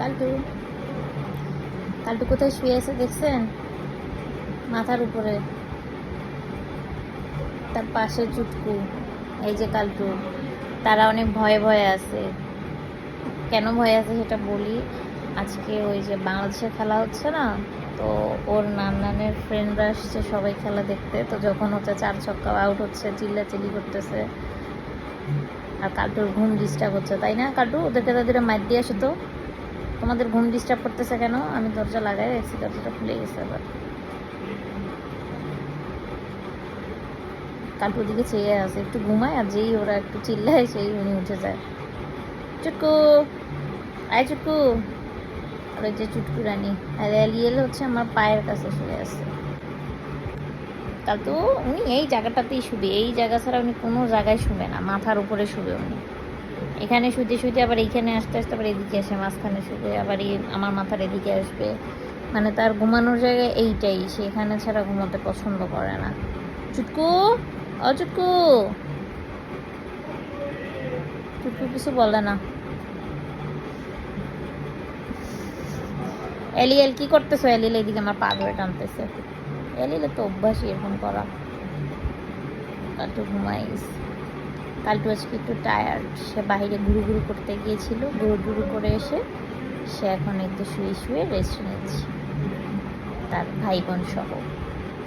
কালটু কালটু কোথায় শুয়ে আছে দেখছেন? মাথার উপরে। তার পাশে চুটকু, এই যে কালটু তারা অনেক ভয়ে ভয়ে আছে। কেন ভয়ে আছে সেটা বলি, আজকে ওই যে বাংলাদেশে খেলা হচ্ছে না, তো ওর নানানের ফ্রেন্ডরা আসছে সবাই খেলা দেখতে, তো যখন হচ্ছে চার ছক্কা আউট হচ্ছে চিল্লা চিল্লি করতেছে। আর কালটুর ঘুম ডিস্টার্ব হচ্ছে, তাই না কালটু? ওদেরকে তাদের মার দিয়ে আসো তো। তোমাদের ঘুম ডিস্টার্ব করতেছে কেন? আমি দরজা লাগাই রাখছি, দরজাটা খুলে গেছে আবার। কালটুর দিকে চেয়ে আছে, একটু ঘুমায় আর যেই ওরা একটু চিল্লায়, সেই উনি উঠে যায়। চুটকু, আয় চুটকু। আর ওই যে চুটকু রানী আর এলিয়েল হচ্ছে আমার পায়ের কাছে শুয়ে আছে। কাল তো উনি এই জায়গাটাতেই শুবে, এই জায়গা ছাড়া উনি কোনো জায়গায় শুবে না, মাথার উপরে শুবে উনি। এখানে শুতে শুতে আবার এখানে আসতে আসতে আবার এদিকে আসে মাঝখানে শুবে আবার আমার মাথার এদিকে আসবে। মানে তার ঘুমানোর জায়গায় এইটাই, সে এখানে ছাড়া ঘুমাতে পছন্দ করে না। চুটকু, ও চুটকু। কিছু বলে না। এলিয়েল, কি করতেছো? এলিয়েল এদিকে আমার পা ধরে টানতেছে। এলিয়েল তো অভ্যাসই এরকম করা। কালটু ঘুমাইস কালটু আজকে একটু টায়ার্ড সে বাইরে ঘুরু ঘুরু করতে গিয়েছিল, ঘুরু ঘুরু করে এসে সে এখন একটু শুয়ে শুয়ে রেস্ট নিচ্ছে। তার ভাই বোন সহ।